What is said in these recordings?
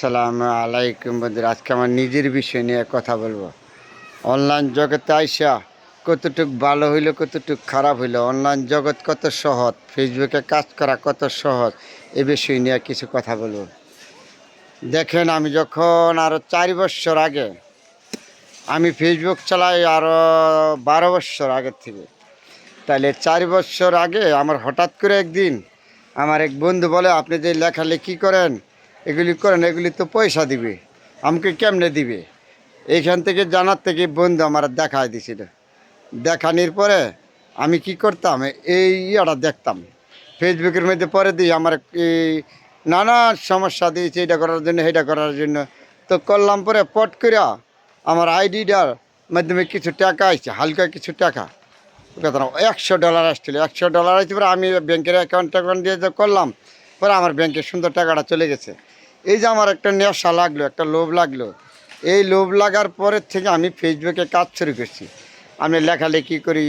সালাম আলাইকুম বন্ধুরা, আজকে আমার নিজের বিষয় নিয়ে কথা বলব। অনলাইন জগতে আইসা কতটুক ভালো হইল, কতটুক খারাপ হইল, অনলাইন জগৎ কত সহজ, ফেসবুকে কাজ করা কত সহজ, এ বিষয় নিয়ে কিছু কথা বলব। দেখেন, আমি যখন আরও চার বছর আগে, আমি ফেসবুক চালাই আরও বারো বছর আগের থেকে। তাহলে চার বছর আগে আমার হঠাৎ করে একদিন আমার এক বন্ধু বলে, আপনি যে লেখালেখি করেন এগুলি করেন, এগুলি তো পয়সা দিবে। আমাকে কেমনে দিবে? এইখান থেকে জানার থেকে বন্ধু আমার দেখায় দিছিল। দেখানির পরে আমি কি করতাম? এই ইয়েটা দেখতাম। ফেসবুকের মধ্যে পরে দিই আমার এই নানা সমস্যা দিয়েছে, এটা করার জন্য এটা করার জন্য। তো করলাম পরে পট করে আমার আইডিটার মাধ্যমে কিছু টাকা আসছে হালকা কিছু টাকা। কথা না, একশো ডলার আসছিল। একশো ডলার আসছে পরে আমি ব্যাংকের অ্যাকাউন্ট ট্যাকাউন্ট দিয়ে করলাম। পরে আমার ব্যাংকে সুন্দর টাকাটা চলে গেছে। এই যে আমার একটা নেশা লাগল, একটা লোভ লাগল। এই লোভ লাগার পরের থেকে আমি ফেসবুকে কাজ শুরু করছি। আমি লেখালেখি করি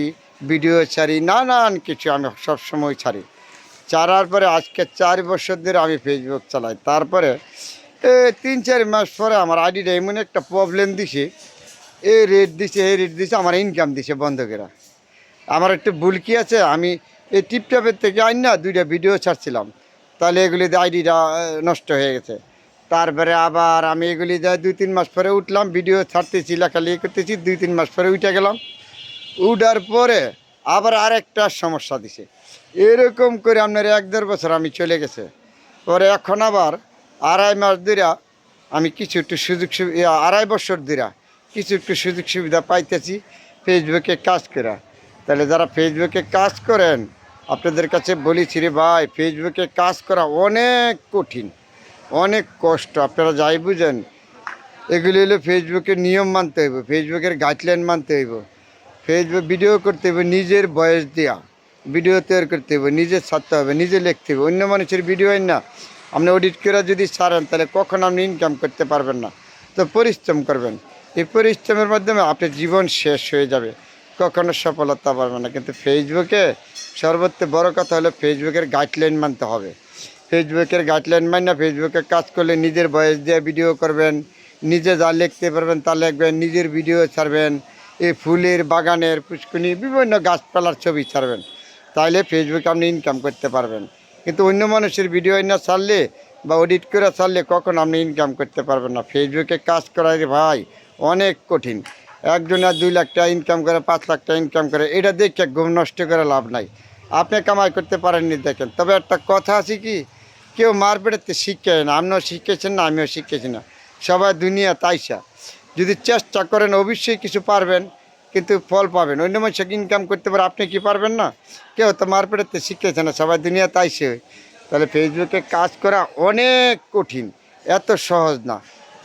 ভিডিও ছাড়ি, নানান কিছু আমি সবসময় ছাড়ি। ছাড়ার পরে আজকে চার বছর ধরে আমি ফেসবুক চালাই। তারপরে এ তিন চার মাস পরে আমার আইডিটা এমন একটা প্রবলেম দিছে। এই রেট দিছে, এই রেট দিছে, আমার ইনকাম দিছে বন্ধকেরা আমার একটু ভুল কি আছে? আমি এই টিপটপের থেকে আইন না দুইটা ভিডিও ছাড়ছিলাম। তাহলে এগুলিতে আইডিটা নষ্ট হয়ে গেছে। তারপরে আবার আমি এগুলি যাই দুই তিন মাস পরে উঠলাম ভিডিও ছাড়তেছি, লেখালেখি করতেছি, দুই তিন মাস পরে উঠে গেলাম। উঠার পরে আবার আরেকটা সমস্যা দিছে। এরকম করে আপনার এক দেড় বছর আমি চলে গেছে। পরে এখন আবার আড়াই মাস ধরে আমি কিছু একটু সুযোগ সুবিধা আড়াই বছর ধরে কিছু একটু সুযোগ সুবিধা পাইতেছি ফেসবুকে কাজ করা তাহলে যারা ফেসবুকে কাজ করেন, আপনাদের কাছে বলেছি রে ভাই ফেসবুকে কাজ করা অনেক কঠিন। অনেক কষ্ট, আপনারা যাই বুঝেন। এগুলি হলো ফেসবুকের নিয়ম মানতে হইব, ফেসবুকের গাইডলাইন মানতে হইব। ফেসবুক ভিডিও করতে হবে নিজের বয়স দেওয়া ভিডিও তৈরি করতে হবে নিজে ছাড়তে হবে, নিজে লিখতে হবে অন্য মানুষের ভিডিও না। আপনি অডিট করে যদি ছাড়েন, তাহলে কখন আপনি ইনকাম করতে পারবেন না। তো পরিশ্রম করবেন। এই পরিশ্রমের মাধ্যমে আপনার জীবন শেষ হয়ে যাবে। কখনো সফলতা পারবেন না। কিন্তু ফেসবুকে সর্বত্র বড় কথা হলো ফেসবুকের গাইডলাইন মানতে হবে। ফেসবুকের গাইডলাইন মানে ফেসবুকে কাজ করলে নিজের বয়স দিয়ে ভিডিও করবেন, নিজে যা লিখতে পারবেন তা লিখবেন, নিজের ভিডিও ছাড়বেন, এই ফুলের বাগানের পুষ্কুনি বিভিন্ন গাছপালার ছবি ছাড়বেন। তাহলে ফেসবুকে আপনি ইনকাম করতে পারবেন। কিন্তু অন্য মানুষের ভিডিও না ছাড়লে বা অডিট করে ছাড়লে কখন আপনি ইনকাম করতে পারবেন না? ফেসবুকে কাজ করা ভাই, অনেক কঠিন। একজন আর দুই লাখ টাকা ইনকাম করে, পাঁচ লাখ টাকা ইনকাম করে, এটা দেখে ঘুম নষ্ট করে লাভ নাই। আপনি কামাই করতে পারেননি দেখেন। তবে একটা কথা আছে কি কেউ মারপেটেতে শিখে না। আপনিও শিখেছেন না, আমিও শিখেছি না। সবাই দুনিয়া তাইসা যদি চেষ্টা করেন, অবশ্যই কিছু পারবেন, কিন্তু ফল পাবেন। অন্য মানুষকে ইনকাম করতে পারে, আপনি কি পারবেন না? কেউ তো মারপেটেতে শিখেছে না, সবাই দুনিয়া তাইসে তাহলে ফেসবুকে কাজ করা অনেক কঠিন, এত সহজ না।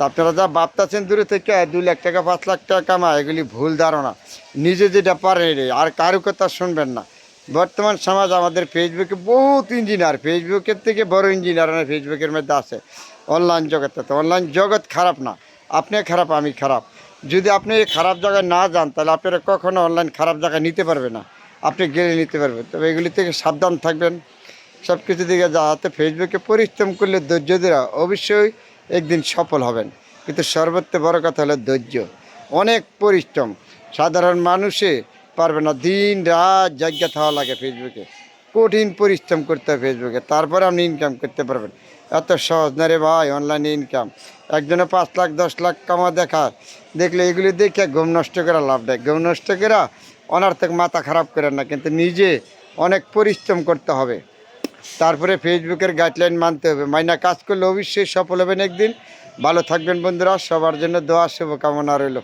আপনারা যা ভাবতেছেন দূরে থেকে দুই লাখ টাকা, পাঁচ লাখ টাকা কামা এগুলি ভুল ধারণা। নিজে যেটা পারেন। আর কারও কথা শুনবেন না। বর্তমান সমাজ আমাদের ফেসবুকে বহুত ইঞ্জিনিয়ার ফেসবুকের থেকে বড় ইঞ্জিনিয়ার ফেসবুকের মধ্যে আছে। অনলাইন জগতে তো। অনলাইন জগৎ খারাপ না। আপনি খারাপ, আমি খারাপ। যদি আপনি এই খারাপ জায়গায় না যান, তাহলে আপনারা কখনো অনলাইন খারাপ জায়গায় নিতে পারবে না। আপনি গেলে নিতে পারবেন। তবে এগুলি থেকে সাবধান থাকবেন। সব কিছু দিকে যাতে ফেসবুকে পরিশ্রম করলে ধৈর্য দেওয়া অবশ্যই একদিন সফল হবেন। কিন্তু সর্বত্র বড় কথা হলো ধৈর্য। অনেক পরিশ্রম। সাধারণ মানুষে পারবে না। দিন রাত জায়গা থাওয়া লাগে ফেসবুকে কঠিন পরিশ্রম করতে হবে ফেসবুকে তারপরে আপনি ইনকাম করতে পারবেন। এত সহজ না রে ভাই অনলাইনে ইনকাম একজনে পাঁচ লাখ, দশ লাখ কামা দেখা। দেখলে এগুলি দেখে ঘুম নষ্ট করা লাভ দেয় ঘুম নষ্ট করা অনার্থক মাথা খারাপ করে না, কিন্তু নিজে অনেক পরিশ্রম করতে হবে। তারপরে ফেসবুকের গাইডলাইন মানতে হবে। মাইনা কাজ করলে অবশ্যই সফল হবেন একদিন। ভালো থাকবেন বন্ধুরা, সবার জন্য দোয়া, শুভকামনা রইল।